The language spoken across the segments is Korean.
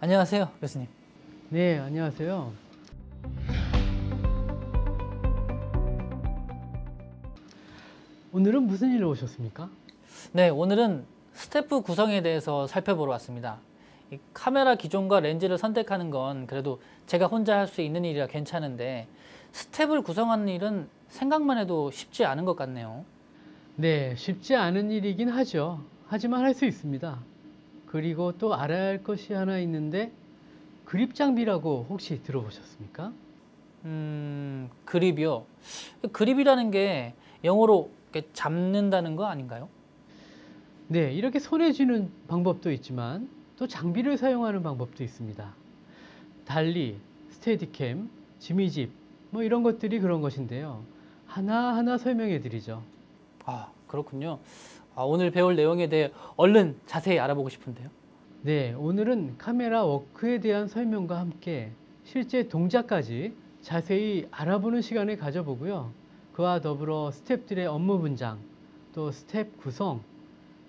안녕하세요, 교수님. 네, 안녕하세요. 오늘은 무슨 일로 오셨습니까? 네, 오늘은 스태프 구성에 대해서 살펴보러 왔습니다. 이 카메라 기종과 렌즈를 선택하는 건 그래도 제가 혼자 할 수 있는 일이라 괜찮은데 스텝을 구성하는 일은 생각만 해도 쉽지 않은 것 같네요. 네, 쉽지 않은 일이긴 하죠. 하지만 할 수 있습니다. 그리고 또 알아야 할 것이 하나 있는데 그립 장비라고 혹시 들어보셨습니까? 음, 그립이요. 그립이라는 게 영어로 잡는다는 거 아닌가요? 네, 이렇게 손에 쥐는 방법도 있지만 또 장비를 사용하는 방법도 있습니다. 달리, 스테디캠, 지미집 뭐 이런 것들이 그런 것인데요. 하나하나 설명해 드리죠. 아, 그렇군요. 아, 오늘 배울 내용에 대해 얼른 자세히 알아보고 싶은데요. 네, 오늘은 카메라 워크에 대한 설명과 함께 실제 동작까지 자세히 알아보는 시간을 가져보고요. 그와 더불어 스탭들의 업무 분장, 또 스텝 구성,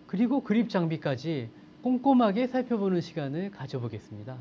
그리고 그립 장비까지 꼼꼼하게 살펴보는 시간을 가져보겠습니다.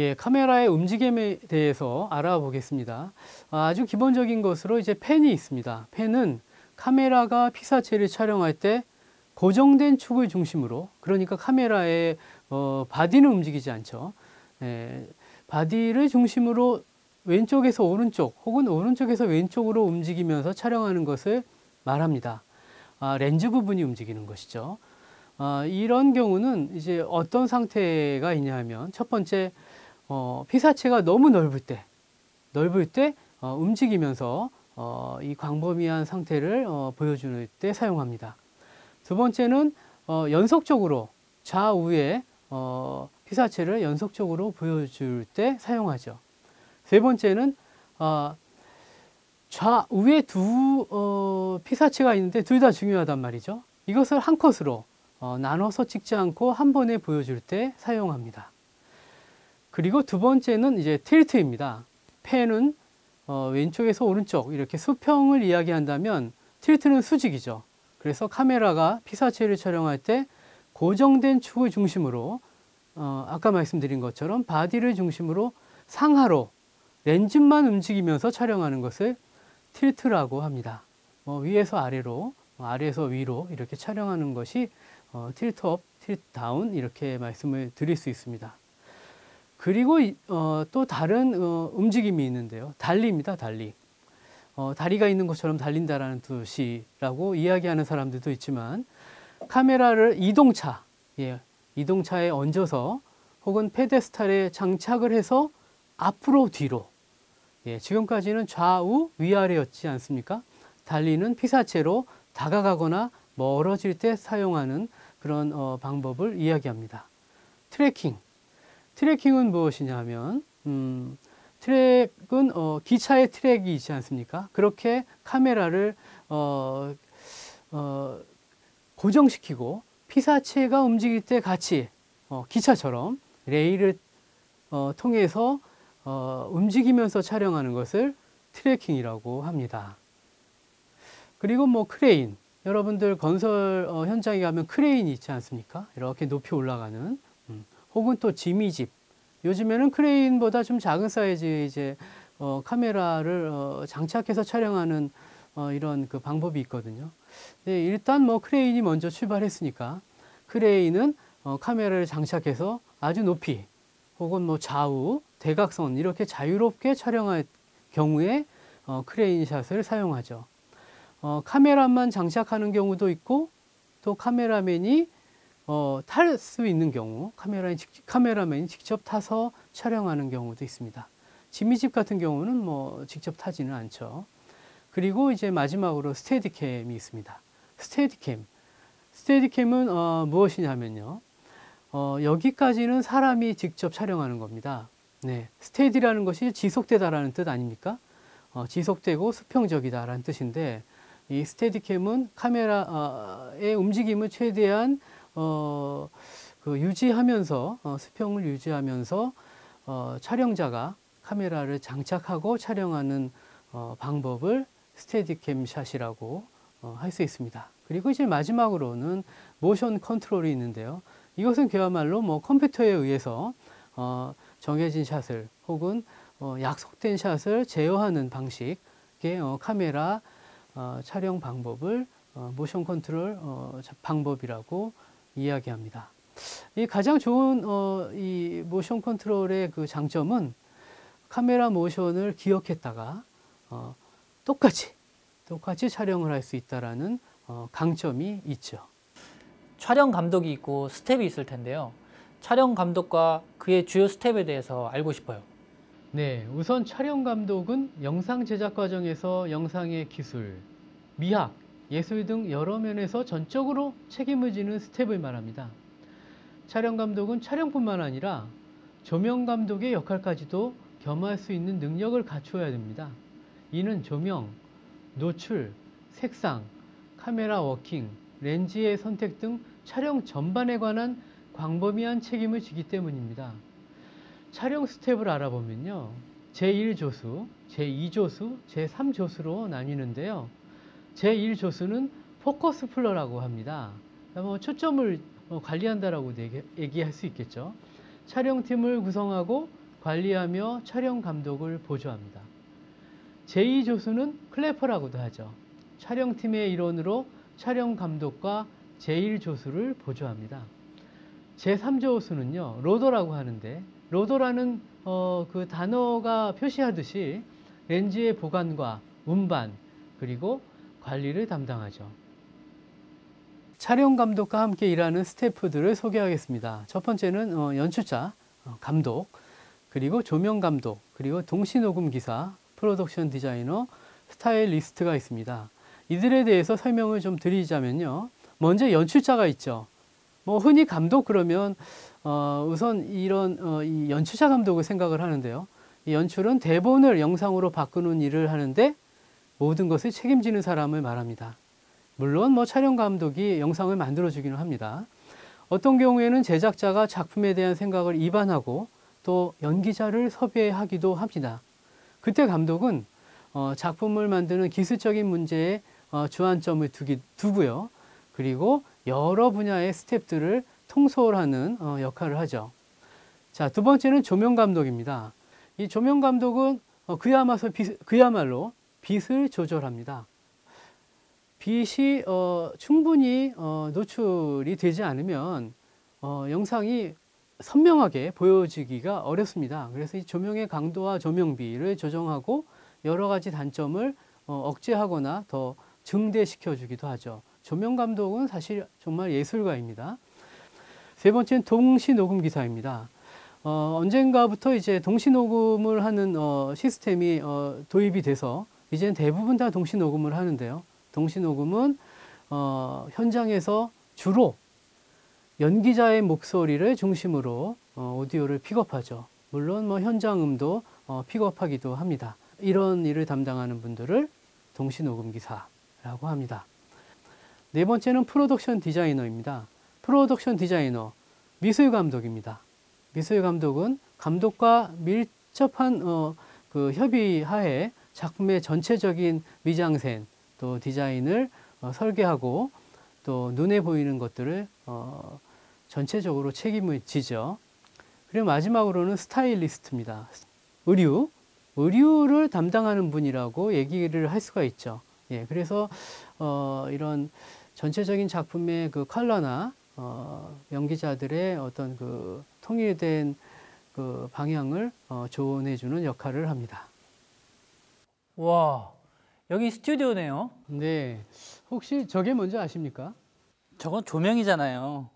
예, 카메라의 움직임에 대해서 알아보겠습니다. 아주 기본적인 것으로 이제 펜이 있습니다. 펜은 카메라가 피사체를 촬영할 때 고정된 축을 중심으로 그러니까 카메라의 어, 바디는 움직이지 않죠. 예, 바디를 중심으로 왼쪽에서 오른쪽 혹은 오른쪽에서 왼쪽으로 움직이면서 촬영하는 것을 말합니다. 아, 렌즈 부분이 움직이는 것이죠. 아, 이런 경우는 이제 어떤 상태가 있냐면 첫 번째 어, 피사체가 너무 넓을 때 넓을 때 어, 움직이면서 어, 이 광범위한 상태를 어, 보여주는 때 사용합니다. 두 번째는 어, 연속적으로 좌우에 어, 피사체를 연속적으로 보여줄 때 사용하죠. 세 번째는 어, 좌우에 두 어, 피사체가 있는데 둘 다 중요하단 말이죠. 이것을 한 컷으로 어, 나눠서 찍지 않고 한 번에 보여줄 때 사용합니다. 그리고 두 번째는 이제 틸트입니다. 펜은 어, 왼쪽에서 오른쪽 이렇게 수평을 이야기한다면 틸트는 수직이죠. 그래서 카메라가 피사체를 촬영할 때 고정된 축을 중심으로 어, 아까 말씀드린 것처럼 바디를 중심으로 상하로 렌즈만 움직이면서 촬영하는 것을 틸트라고 합니다. 어, 위에서 아래로, 아래에서 위로 이렇게 촬영하는 것이 어, 틸트 업, 틸트 다운 이렇게 말씀을 드릴 수 있습니다. 그리고 어, 또 다른 어, 움직임이 있는데요. 달리입니다. 달리. 어, 다리가 있는 것처럼 달린다라는 뜻이라고 이야기하는 사람들도 있지만 카메라를 이동차, 예, 이동차에 얹어서 혹은 페데스탈에 장착을 해서 앞으로 뒤로 예, 지금까지는 좌우 위아래였지 않습니까? 달리는 피사체로 다가가거나 멀어질 때 사용하는 그런 어, 방법을 이야기합니다. 트래킹. 트래킹은 무엇이냐 하면 음, 트랙은 어, 기차의 트랙이 있지 않습니까? 그렇게 카메라를 어, 어, 고정시키고 피사체가 움직일 때 같이 어, 기차처럼 레일을 어, 통해서 어, 움직이면서 촬영하는 것을 트래킹이라고 합니다. 그리고 뭐 크레인, 여러분들 건설 어, 현장에 가면 크레인이 있지 않습니까? 이렇게 높이 올라가는 음, 혹은 또 지미집. 요즘에는 크레인보다 좀 작은 사이즈의 이제 어, 카메라를 어, 장착해서 촬영하는 어, 이런 그 방법이 있거든요. 네, 일단 뭐 크레인이 먼저 출발했으니까 크레인은 어, 카메라를 장착해서 아주 높이 혹은 뭐 좌우, 대각선 이렇게 자유롭게 촬영할 경우에 어, 크레인 샷을 사용하죠. 어, 카메라만 장착하는 경우도 있고 또 카메라맨이 어, 탈 수 있는 경우 카메라인 직- 카메라맨이 직접 타서 촬영하는 경우도 있습니다. 지미집 같은 경우는 뭐 직접 타지는 않죠. 그리고 이제 마지막으로 스테디캠이 있습니다. 스테디캠. 스테디캠은 어, 무엇이냐면요. 어, 여기까지는 사람이 직접 촬영하는 겁니다. 네. 스테디라는 것이 지속되다라는 뜻 아닙니까? 어, 지속되고 수평적이다라는 뜻인데 이 스테디캠은 카메라의 움직임을 최대한 어, 그 유지하면서 어, 수평을 유지하면서 어, 촬영자가 카메라를 장착하고 촬영하는 어, 방법을 스테디캠 샷이라고 어, 할 수 있습니다. 그리고 이제 마지막으로는 모션 컨트롤이 있는데요. 이것은 그야말로 뭐 컴퓨터에 의해서 어, 정해진 샷을 혹은 어, 약속된 샷을 제어하는 방식의 어, 카메라 어, 촬영 방법을 어, 모션 컨트롤 어, 자- 방법이라고 이야기합니다. 이 가장 좋은 어, 이 모션 컨트롤의 그 장점은 카메라 모션을 기억했다가 어, 똑같이 똑같이 촬영을 할 수 있다라는 어, 강점이 있죠. 촬영 감독이 있고 스텝이 있을 텐데요. 촬영 감독과 그의 주요 스텝에 대해서 알고 싶어요. 네, 우선 촬영 감독은 영상 제작 과정에서 영상의 기술, 미학, 예술 등 여러 면에서 전적으로 책임을 지는 스텝을 말합니다. 촬영 감독은 촬영뿐만 아니라 조명 감독의 역할까지도 겸할 수 있는 능력을 갖추어야 됩니다. 이는 조명, 노출, 색상, 카메라 워킹, 렌즈의 선택 등 촬영 전반에 관한 광범위한 책임을 지기 때문입니다. 촬영 스텝을 알아보면요. 제1조수, 제2조수, 제3조수로 나뉘는데요. 제1조수는 포커스 플러라고 합니다. 뭐 초점을 어, 관리한다라고 얘기- 얘기할 수 있겠죠. 촬영팀을 구성하고 관리하며 촬영 감독을 보조합니다. 제2조수는 클래퍼라고도 하죠. 촬영팀의 일원으로 촬영 감독과 제1조수를 보조합니다. 제3조수는요, 로더라고 하는데, 로더라는 어, 그 단어가 표시하듯이 렌즈의 보관과 운반, 그리고 관리를 담당하죠. 촬영 감독과 함께 일하는 스태프들을 소개하겠습니다. 첫 번째는 어, 연출자, 어, 감독, 그리고 조명 감독, 그리고 동시 녹음 기사, 프로덕션 디자이너, 스타일리스트가 있습니다. 이들에 대해서 설명을 좀 드리자면요. 먼저 연출자가 있죠. 뭐 흔히 감독 그러면 어, 우선 이런 어, 이 연출자 감독을 생각을 하는데요. 이 연출은 대본을 영상으로 바꾸는 일을 하는데 모든 것을 책임지는 사람을 말합니다. 물론 뭐 촬영 감독이 영상을 만들어 주기는 합니다. 어떤 경우에는 제작자가 작품에 대한 생각을 입안하고 또 연기자를 섭외하기도 합니다. 그때 감독은 어, 작품을 만드는 기술적인 문제에 어, 주안점을 두기, 두고요. 그리고 여러 분야의 스텝들을 통솔하는 어, 역할을 하죠. 자, 두 번째는 조명 감독입니다. 이 조명 감독은 어, 그야말로, 빛, 그야말로 빛을 조절합니다. 빛이 어, 충분히 어, 노출이 되지 않으면 어, 영상이 선명하게 보여지기가 어렵습니다. 그래서 이 조명의 강도와 조명비를 조정하고 여러 가지 단점을 어, 억제하거나 더 증대시켜 주기도 하죠. 조명 감독은 사실 정말 예술가입니다. 세 번째는 동시 녹음 기사입니다. 어, 언젠가부터 이제 동시 녹음을 하는 어, 시스템이 어, 도입이 돼서 이제는 대부분 다 동시 녹음을 하는데요. 동시 녹음은 어, 현장에서 주로 연기자의 목소리를 중심으로 어, 오디오를 픽업하죠. 물론 뭐 현장음도 어, 픽업하기도 합니다. 이런 일을 담당하는 분들을 동시 녹음 기사라고 합니다. 네 번째는 프로덕션 디자이너입니다. 프로덕션 디자이너, 미술 감독입니다. 미술 감독은 감독과 밀접한 어, 그 협의하에 작품의 전체적인 미장센 또 디자인을 어, 설계하고 또 눈에 보이는 것들을 어, 전체적으로 책임을 지죠. 그리고 마지막으로는 스타일리스트입니다. 의류, 의류를 담당하는 분이라고 얘기를 할 수가 있죠. 예, 그래서 어, 이런 전체적인 작품의 그 컬러나 어, 연기자들의 어떤 그 통일된 그 방향을 어, 조언해주는 역할을 합니다. 와, 여기 스튜디오네요. 네, 혹시 저게 뭔지 아십니까? 저건 조명이잖아요.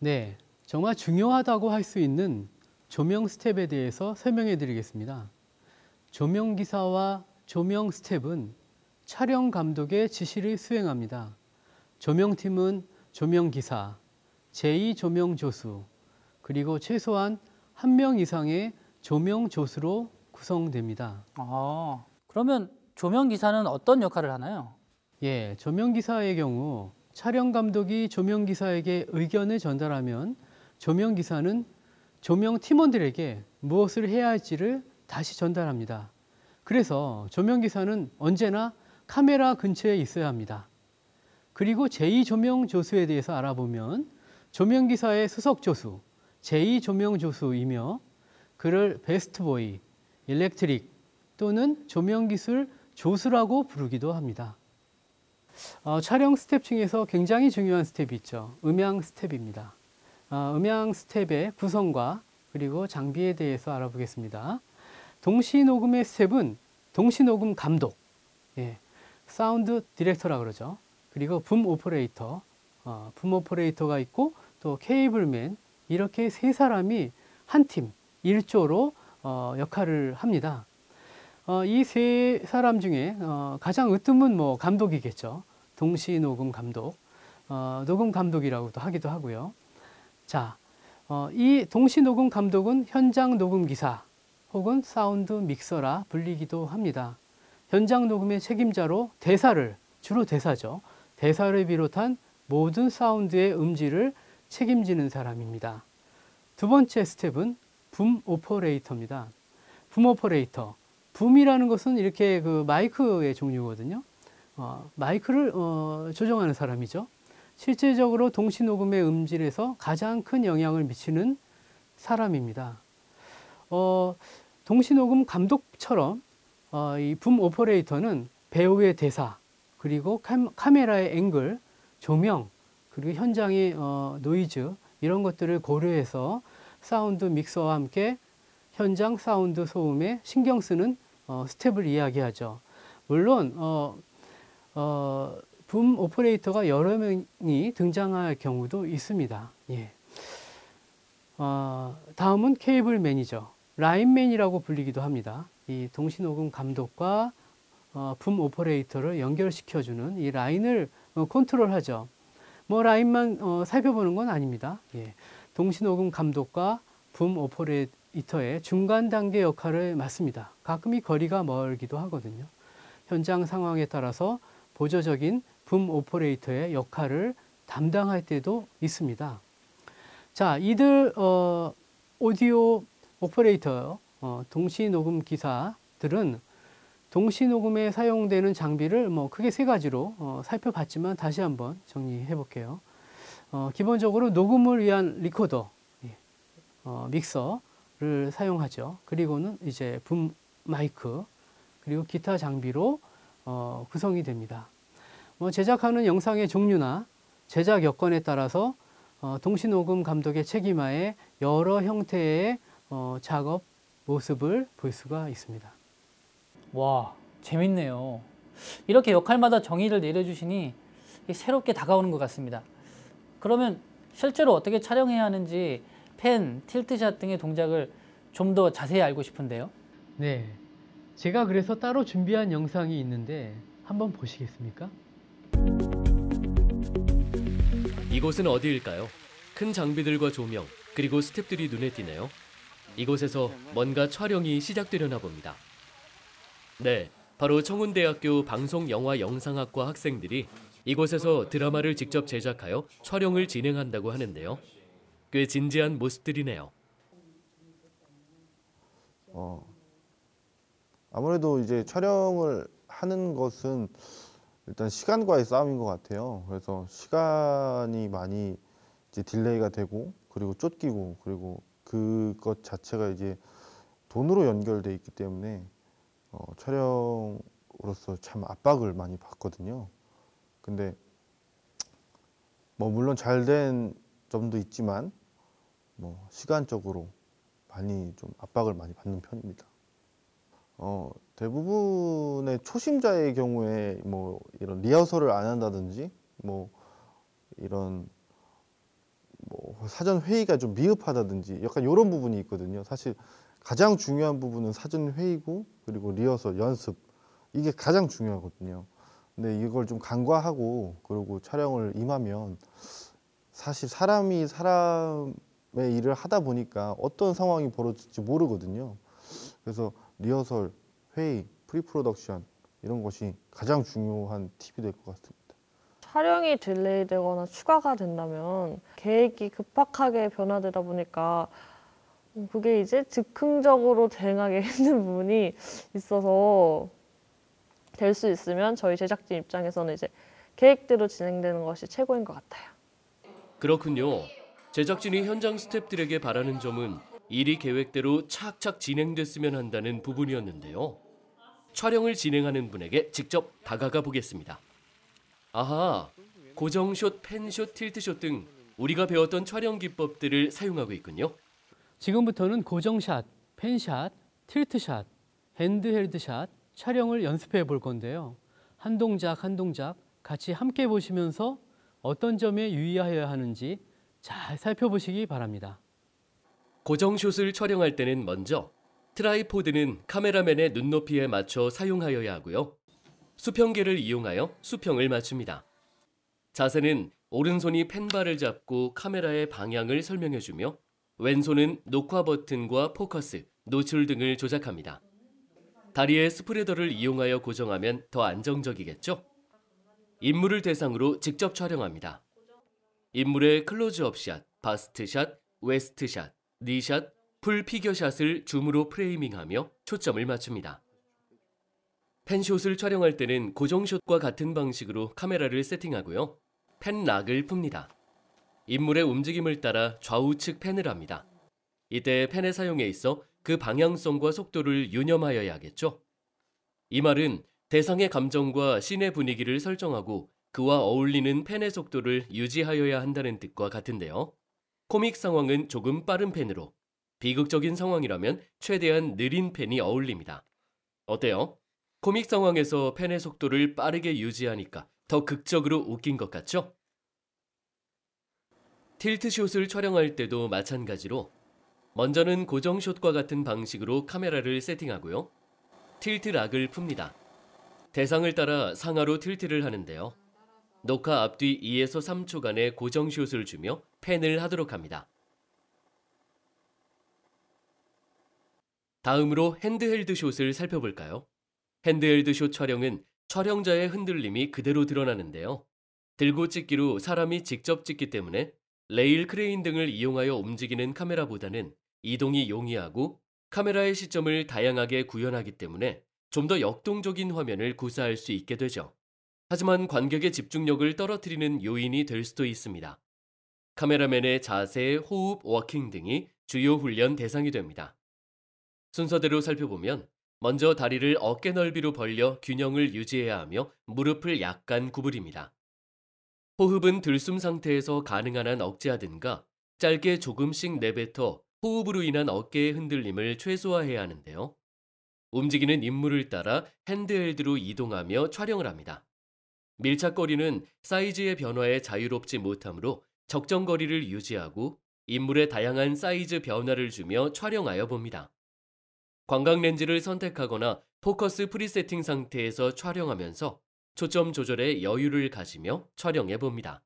네, 정말 중요하다고 할 수 있는 조명 스텝에 대해서 설명해 드리겠습니다. 조명 기사와 조명 스텝은 촬영 감독의 지시를 수행합니다. 조명팀은 조명 기사, 제2 조명 조수, 그리고 최소한 한 명 이상의 조명 조수로 구성됩니다. 아, 그러면 조명 기사는 어떤 역할을 하나요? 예, 조명 기사의 경우 촬영 감독이 조명 기사에게 의견을 전달하면 조명 기사는 조명 팀원들에게 무엇을 해야 할지를 다시 전달합니다. 그래서 조명 기사는 언제나 카메라 근처에 있어야 합니다. 그리고 제2 조명 조수에 대해서 알아보면 조명 기사의 수석 조수, 제2 조명 조수이며 그를 베스트보이, 일렉트릭 또는 조명 기술 조수라고 부르기도 합니다. 어, 촬영 스텝 중에서 굉장히 중요한 스텝이 있죠. 음향 스텝입니다. 어, 음향 스텝의 구성과 그리고 장비에 대해서 알아보겠습니다. 동시 녹음의 스텝은 동시 녹음 감독, 예, 사운드 디렉터라 그러죠. 그리고 붐 오퍼레이터, 어, 붐 오퍼레이터가 있고 또 케이블맨 이렇게 세 사람이 한 팀, 일조로 어, 역할을 합니다. 어, 이 세 사람 중에 어, 가장 으뜸은 뭐 감독이겠죠. 동시 녹음 감독, 어, 녹음 감독이라고도 하기도 하고요. 자, 어, 이 동시 녹음 감독은 현장 녹음 기사 혹은 사운드 믹서라 불리기도 합니다. 현장 녹음의 책임자로 대사를 주로 대사죠. 대사를 비롯한 모든 사운드의 음질을 책임지는 사람입니다. 두 번째 스텝은 붐 오퍼레이터입니다. 붐 오퍼레이터. 붐이라는 것은 이렇게 그 마이크의 종류거든요. 어, 마이크를 어, 조정하는 사람이죠. 실제적으로 동시 녹음의 음질에서 가장 큰 영향을 미치는 사람입니다. 어, 동시 녹음 감독처럼 어, 이붐 오퍼레이터는 배우의 대사 그리고 캄, 카메라의 앵글, 조명 그리고 현장의 어, 노이즈 이런 것들을 고려해서 사운드 믹서와 함께 현장 사운드 소음에 신경 쓰는 어, 스텝을 이야기하죠. 물론 어, 어, 붐 오퍼레이터가 여러 명이 등장할 경우도 있습니다. 예. 어, 다음은 케이블맨이죠. 라인맨이라고 불리기도 합니다. 이 동시녹음 감독과 어, 붐 오퍼레이터를 연결시켜주는 이 라인을 어, 컨트롤하죠. 뭐 라인만 어, 살펴보는 건 아닙니다. 예. 동시녹음 감독과 붐 오퍼레이터의 중간 단계 역할을 맡습니다. 가끔 이 거리가 멀기도 하거든요. 현장 상황에 따라서 보조적인 붐 오퍼레이터의 역할을 담당할 때도 있습니다. 자, 이들 어, 오디오 오퍼레이터, 어, 동시 녹음 기사들은 동시 녹음에 사용되는 장비를 뭐 크게 세 가지로 어, 살펴봤지만 다시 한번 정리해 볼게요. 어, 기본적으로 녹음을 위한 리코더, 예, 어, 믹서를 사용하죠. 그리고는 이제 붐 마이크, 그리고 기타 장비로 어, 구성이 됩니다. 뭐 제작하는 영상의 종류나 제작 여건에 따라서 어, 동시녹음 감독의 책임하에 여러 형태의 어, 작업 모습을 볼 수가 있습니다. 와, 재밌네요. 이렇게 역할마다 정의를 내려주시니 새롭게 다가오는 것 같습니다. 그러면 실제로 어떻게 촬영해야 하는지 펜, 틸트샷 등의 동작을 좀 더 자세히 알고 싶은데요. 네. 제가 그래서 따로 준비한 영상이 있는데 한번 보시겠습니까? 이곳은 어디일까요? 큰 장비들과 조명, 그리고 스탭들이 눈에 띄네요. 이곳에서 뭔가 촬영이 시작되려나 봅니다. 네, 바로 청운대학교 방송영화영상학과 학생들이 이곳에서 드라마를 직접 제작하여 촬영을 진행한다고 하는데요. 꽤 진지한 모습들이네요. 어, 아무래도 이제 촬영을 하는 것은 일단 시간과의 싸움인 것 같아요. 그래서 시간이 많이 이제 딜레이가 되고 그리고 쫓기고 그리고 그것 자체가 이제 돈으로 연결돼 있기 때문에 어, 촬영으로서 참 압박을 많이 받거든요. 근데 뭐 물론 잘 된 점도 있지만 뭐 시간적으로 많이 좀 압박을 많이 받는 편입니다. 어, 대부분의 초심자의 경우에 뭐 이런 리허설을 안 한다든지 뭐 이런 뭐 사전 회의가 좀 미흡하다든지 약간 이런 부분이 있거든요. 사실 가장 중요한 부분은 사전 회의고 그리고 리허설 연습 이게 가장 중요하거든요. 근데 이걸 좀 간과하고 그리고 촬영을 임하면 사실 사람이 사람의 일을 하다 보니까 어떤 상황이 벌어질지 모르거든요. 그래서 리허설, 회의, 프리 프로덕션 이런 것이 가장 중요한 팁이 될 것 같습니다. 촬영이 딜레이 되거나 추가가 된다면 계획이 급박하게 변화되다 보니까 음, 그게 이제 즉흥적으로 대응하기 힘든 부분이 있어서 될 수 있으면 저희 제작진 입장에서는 이제 계획대로 진행되는 것이 최고인 것 같아요. 그렇군요. 제작진이 현장 스탭들에게 바라는 점은 일이 계획대로 착착 진행됐으면 한다는 부분이었는데요. 촬영을 진행하는 분에게 직접 다가가 보겠습니다. 아하, 고정숏, 펜숏, 틸트숏 등 우리가 배웠던 촬영 기법들을 사용하고 있군요. 지금부터는 고정샷, 펜샷, 틸트샷, 핸드헬드샷 촬영을 연습해 볼 건데요. 한 동작 한 동작 같이 함께 보시면서 어떤 점에 유의하여야 하는지 잘 살펴보시기 바랍니다. 고정숏을 촬영할 때는 먼저 트라이포드는 카메라맨의 눈높이에 맞춰 사용하여야 하고요. 수평계를 이용하여 수평을 맞춥니다. 자세는 오른손이 펜바를 잡고 카메라의 방향을 설명해주며 왼손은 녹화 버튼과 포커스, 노출 등을 조작합니다. 다리에 스프레더를 이용하여 고정하면 더 안정적이겠죠? 인물을 대상으로 직접 촬영합니다. 인물의 클로즈업 샷, 바스트 샷, 웨스트 샷, 니샷, 풀 피겨샷을 줌으로 프레이밍하며 초점을 맞춥니다. 펜숏을 촬영할 때는 고정숏과 같은 방식으로 카메라를 세팅하고요. 펜락을 풉니다. 인물의 움직임을 따라 좌우측 펜을 합니다. 이때 펜의 사용에 있어 그 방향성과 속도를 유념하여야 하겠죠. 이 말은 대상의 감정과 씬의 분위기를 설정하고 그와 어울리는 펜의 속도를 유지하여야 한다는 뜻과 같은데요. 코믹 상황은 조금 빠른 펜으로, 비극적인 상황이라면 최대한 느린 펜이 어울립니다. 어때요? 코믹 상황에서 펜의 속도를 빠르게 유지하니까 더 극적으로 웃긴 것 같죠? 틸트숏을 촬영할 때도 마찬가지로 먼저는 고정숏과 같은 방식으로 카메라를 세팅하고요. 틸트 락을 풉니다. 대상을 따라 상하로 틸트를 하는데요. 녹화 앞뒤 2에서 3초간의 고정숏을 주며 펜을 하도록 합니다. 다음으로 핸드헬드 숏을 살펴볼까요? 핸드헬드 숏 촬영은 촬영자의 흔들림이 그대로 드러나는데요. 들고 찍기로 사람이 직접 찍기 때문에 레일 크레인 등을 이용하여 움직이는 카메라보다는 이동이 용이하고 카메라의 시점을 다양하게 구현하기 때문에 좀 더 역동적인 화면을 구사할 수 있게 되죠. 하지만 관객의 집중력을 떨어뜨리는 요인이 될 수도 있습니다. 카메라맨의 자세, 호흡, 워킹 등이 주요 훈련 대상이 됩니다. 순서대로 살펴보면 먼저 다리를 어깨 넓이로 벌려 균형을 유지해야 하며 무릎을 약간 구부립니다. 호흡은 들숨 상태에서 가능한 한 억제하든가 짧게 조금씩 내뱉어 호흡으로 인한 어깨의 흔들림을 최소화해야 하는데요. 움직이는 인물을 따라 핸드헬드로 이동하며 촬영을 합니다. 밀착거리는 사이즈의 변화에 자유롭지 못하므로 적정 거리를 유지하고 인물의 다양한 사이즈 변화를 주며 촬영하여 봅니다. 광각 렌즈를 선택하거나 포커스 프리세팅 상태에서 촬영하면서 초점 조절에 여유를 가지며 촬영해 봅니다.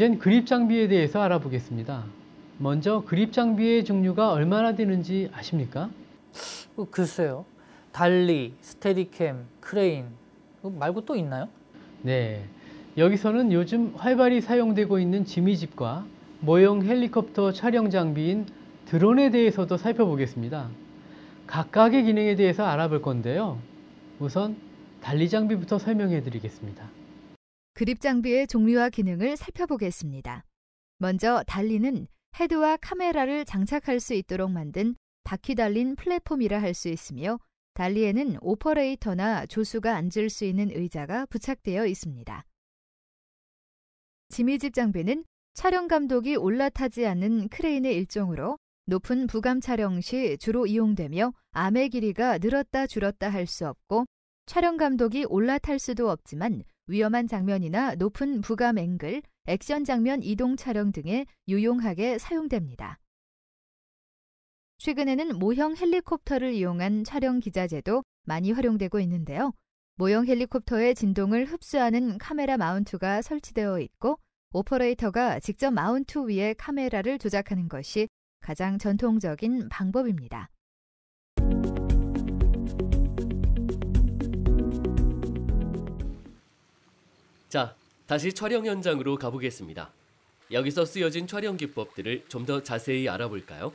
이젠 그립 장비에 대해서 알아보겠습니다. 먼저 그립 장비의 종류가 얼마나 되는지 아십니까? 어, 글쎄요. 달리, 스테디캠, 크레인 어, 말고 또 있나요? 네. 여기서는 요즘 활발히 사용되고 있는 지미집과 모형 헬리콥터 촬영 장비인 드론에 대해서도 살펴보겠습니다. 각각의 기능에 대해서 알아볼 건데요. 우선 달리 장비부터 설명해 드리겠습니다. 그립 장비의 종류와 기능을 살펴보겠습니다. 먼저 달리는 헤드와 카메라를 장착할 수 있도록 만든 바퀴 달린 플랫폼이라 할 수 있으며 달리에는 오퍼레이터나 조수가 앉을 수 있는 의자가 부착되어 있습니다. 지미집 장비는 촬영 감독이 올라타지 않는 크레인의 일종으로 높은 부감 촬영 시 주로 이용되며 암의 길이가 늘었다 줄었다 할 수 없고 촬영 감독이 올라탈 수도 없지만 위험한 장면이나 높은 부감 앵글, 액션 장면 이동 촬영 등에 유용하게 사용됩니다. 최근에는 모형 헬리콥터를 이용한 촬영 기자재도 많이 활용되고 있는데요. 모형 헬리콥터의 진동을 흡수하는 카메라 마운트가 설치되어 있고 오퍼레이터가 직접 마운트 위에 카메라를 조작하는 것이 가장 전통적인 방법입니다. 자, 다시 촬영 현장으로 가보겠습니다. 여기서 쓰여진 촬영 기법들을 좀 더 자세히 알아볼까요?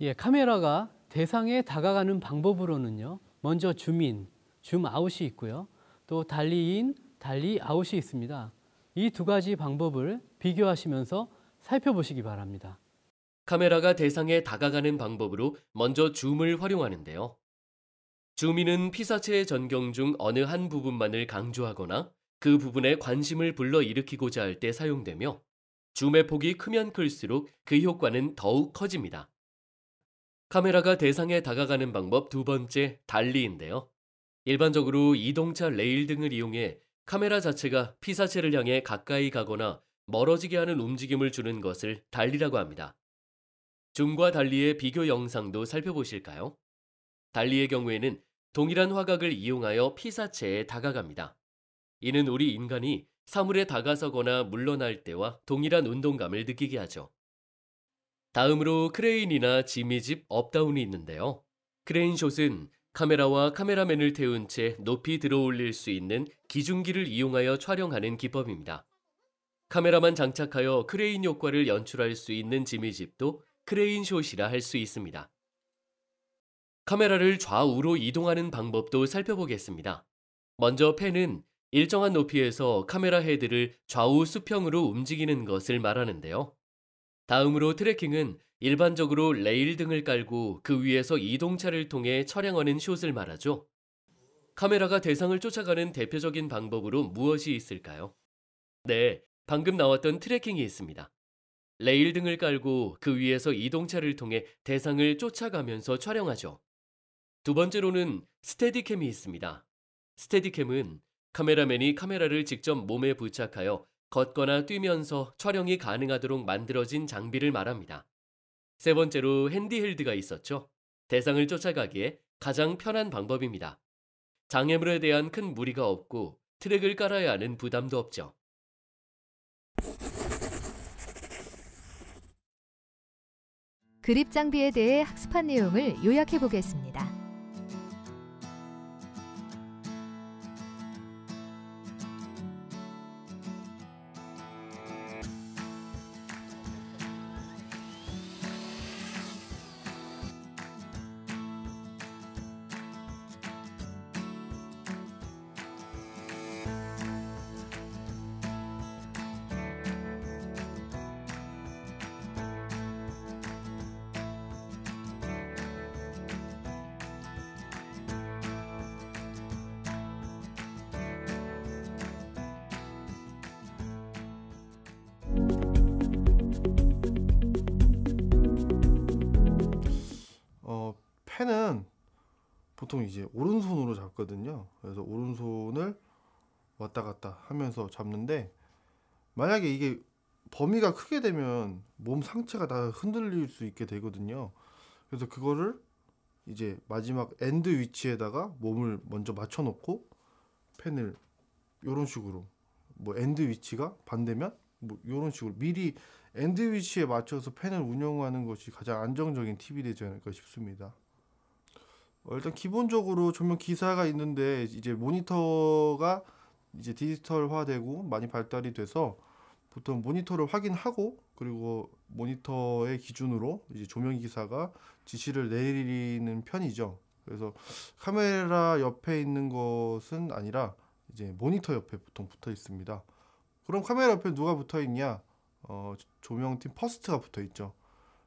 예, 카메라가 대상에 다가가는 방법으로는요. 먼저 줌인, 줌 아웃이 있고요. 또 달리인, 달리 아웃이 있습니다. 이 두 가지 방법을 비교하시면서 살펴보시기 바랍니다. 카메라가 대상에 다가가는 방법으로 먼저 줌을 활용하는데요. 줌인은 피사체의 전경 중 어느 한 부분만을 강조하거나 그 부분에 관심을 불러일으키고자 할 때 사용되며 줌의 폭이 크면 클수록 그 효과는 더욱 커집니다. 카메라가 대상에 다가가는 방법 두 번째 달리인데요. 일반적으로 이동차 레일 등을 이용해 카메라 자체가 피사체를 향해 가까이 가거나 멀어지게 하는 움직임을 주는 것을 달리라고 합니다. 줌과 달리의 비교 영상도 살펴보실까요? 달리의 경우에는 동일한 화각을 이용하여 피사체에 다가갑니다. 이는 우리 인간이 사물에 다가서거나 물러날 때와 동일한 운동감을 느끼게 하죠. 다음으로 크레인이나 지미집 업다운이 있는데요. 크레인숏은 카메라와 카메라맨을 태운 채 높이 들어올릴 수 있는 기중기를 이용하여 촬영하는 기법입니다. 카메라만 장착하여 크레인 효과를 연출할 수 있는 지미집도 크레인숏이라 할 수 있습니다. 카메라를 좌우로 이동하는 방법도 살펴보겠습니다. 먼저 펜은 일정한 높이에서 카메라 헤드를 좌우 수평으로 움직이는 것을 말하는데요. 다음으로 트래킹은 일반적으로 레일 등을 깔고 그 위에서 이동차를 통해 촬영하는 숏을 말하죠. 카메라가 대상을 쫓아가는 대표적인 방법으로 무엇이 있을까요? 네, 방금 나왔던 트래킹이 있습니다. 레일 등을 깔고 그 위에서 이동차를 통해 대상을 쫓아가면서 촬영하죠. 두 번째로는 스테디캠이 있습니다. 스테디캠은 카메라맨이 카메라를 직접 몸에 부착하여 걷거나 뛰면서 촬영이 가능하도록 만들어진 장비를 말합니다. 세 번째로 핸디헬드가 있었죠. 대상을 쫓아가기에 가장 편한 방법입니다. 장애물에 대한 큰 무리가 없고 트랙을 깔아야 하는 부담도 없죠. 그립 장비에 대해 학습한 내용을 요약해 보겠습니다. 잡는데 만약에 이게 범위가 크게 되면 몸 상체가 다 흔들릴 수 있게 되거든요. 그래서 그거를 이제 마지막 엔드 위치에다가 몸을 먼저 맞춰 놓고 펜을 요런 식으로 뭐 엔드 위치가 반대면 뭐 요런 식으로 미리 엔드 위치에 맞춰서 펜을 운영하는 것이 가장 안정적인 팁이 되지 않을까 싶습니다. 어, 일단 기본적으로 조명 기사가 있는데 이제 모니터가 이제 디지털화되고 많이 발달이 돼서 보통 모니터를 확인하고 그리고 모니터의 기준으로 이제 조명 기사가 지시를 내리는 편이죠. 그래서 카메라 옆에 있는 것은 아니라 이제 모니터 옆에 보통 붙어 있습니다. 그럼 카메라 옆에 누가 붙어 있냐? 어, 조명팀 퍼스트가 붙어 있죠.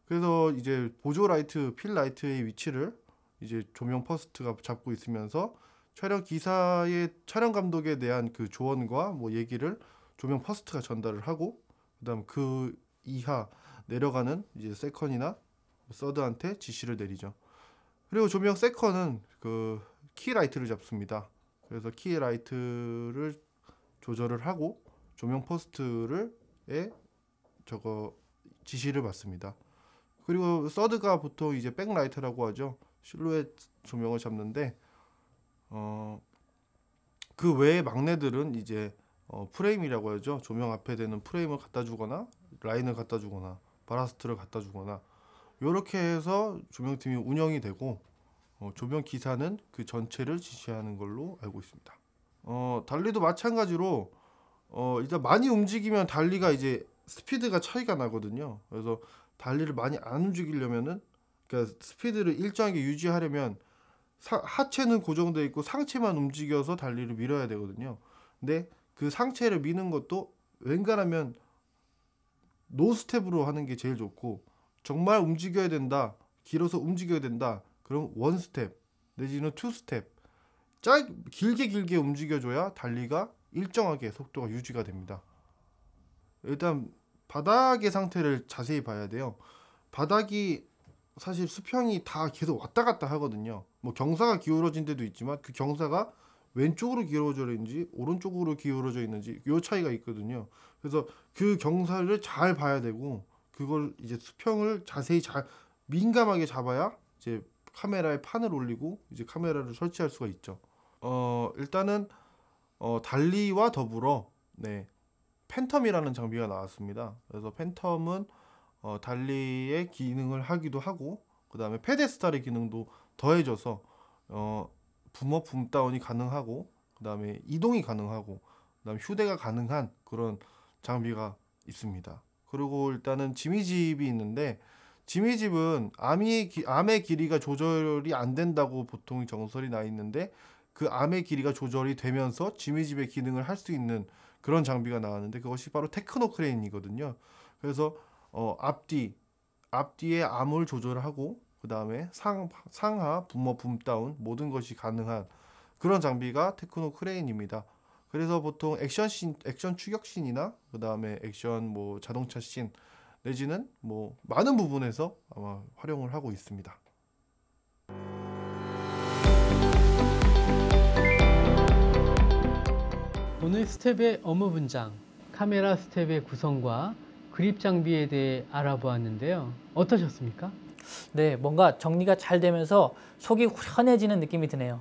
그래서 이제 보조 라이트, 필 라이트의 위치를 이제 조명 퍼스트가 잡고 있으면서 촬영 기사의 촬영 감독에 대한 그 조언과 뭐 얘기를 조명 퍼스트가 전달을 하고 그다음 그 이하 내려가는 이제 세컨이나 서드한테 지시를 내리죠. 그리고 조명 세컨은 그 키라이트를 잡습니다. 그래서 키라이트를 조절을 하고 조명 포스트를 에 저거 지시를 받습니다. 그리고 서드가 보통 이제 백라이트라고 하죠. 실루엣 조명을 잡는데 어, 그 외의 막내들은 이제 어, 프레임이라고 하죠. 조명 앞에 되는 프레임을 갖다 주거나 라인을 갖다 주거나 바라스트를 갖다 주거나 이렇게 해서 조명팀이 운영이 되고 어, 조명 기사는 그 전체를 지시하는 걸로 알고 있습니다. 어, 달리도 마찬가지로 어, 일단 많이 움직이면 달리가 이제 스피드가 차이가 나거든요. 그래서 달리를 많이 안 움직이려면은 그러니까 스피드를 일정하게 유지하려면 사- 하체는 고정돼 있고 상체만 움직여서 달리를 밀어야 되거든요. 근데 그 상체를 미는 것도 웬간하면 노 스텝으로 하는 게 제일 좋고 정말 움직여야 된다. 길어서 움직여야 된다. 그럼 원 스텝 내지는 투 스텝 짧 길게 길게 움직여줘야 달리가 일정하게 속도가 유지가 됩니다. 일단 바닥의 상태를 자세히 봐야 돼요. 바닥이 사실 수평이 다 계속 왔다 갔다 하거든요. 뭐 경사가 기울어진 데도 있지만 그 경사가 왼쪽으로 기울어져 있는지 오른쪽으로 기울어져 있는지 요 차이가 있거든요. 그래서 그 경사를 잘 봐야 되고 그걸 이제 수평을 자세히 잘 민감하게 잡아야 이제 카메라에 판을 올리고 이제 카메라를 설치할 수가 있죠. 어 일단은 어 달리와 더불어 네 팬텀이라는 장비가 나왔습니다. 그래서 팬텀은 어, 달리의 기능을 하기도 하고 그 다음에 페데스탈의 기능도 더해져서 어, 붐업 붐다운이 가능하고 그 다음에 이동이 가능하고 그 다음에 휴대가 가능한 그런 장비가 있습니다. 그리고 일단은 지미집이 있는데 지미집은 기, 암의 길이가 조절이 안 된다고 보통 정설이 나 있는데 그 암의 길이가 조절이 되면서 지미집의 기능을 할 수 있는 그런 장비가 나왔는데 그것이 바로 테크노 크레인이거든요. 그래서 어, 앞뒤 앞뒤의 암을 조절하고 그 다음에 상 상하 붐업 붐다운 모든 것이 가능한 그런 장비가 테크노 크레인입니다. 그래서 보통 액션 씬 액션 추격 씬이나 그 다음에 액션 뭐 자동차 씬 내지는 뭐 많은 부분에서 아마 활용을 하고 있습니다. 오늘 스텝의 업무 분장, 카메라 스텝의 구성과 그립 장비에 대해 알아보았는데요. 어떠셨습니까? 네, 뭔가 정리가 잘 되면서 속이 후련해지는 느낌이 드네요.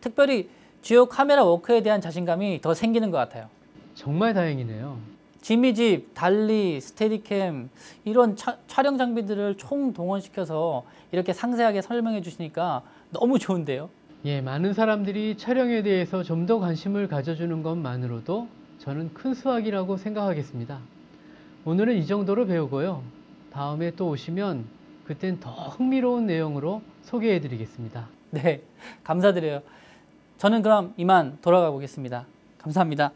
특별히 주요 카메라 워크에 대한 자신감이 더 생기는 것 같아요. 정말 다행이네요. 지미집, 달리, 스테디캠 이런 차- 촬영 장비들을 총 동원시켜서 이렇게 상세하게 설명해 주시니까 너무 좋은데요. 예, 많은 사람들이 촬영에 대해서 좀 더 관심을 가져주는 것만으로도 저는 큰 수확이라고 생각하겠습니다. 오늘은 이 정도로 배우고요. 다음에 또 오시면 그땐 더 흥미로운 내용으로 소개해 드리겠습니다. 네, 감사드려요. 저는 그럼 이만 돌아가 보겠습니다. 감사합니다.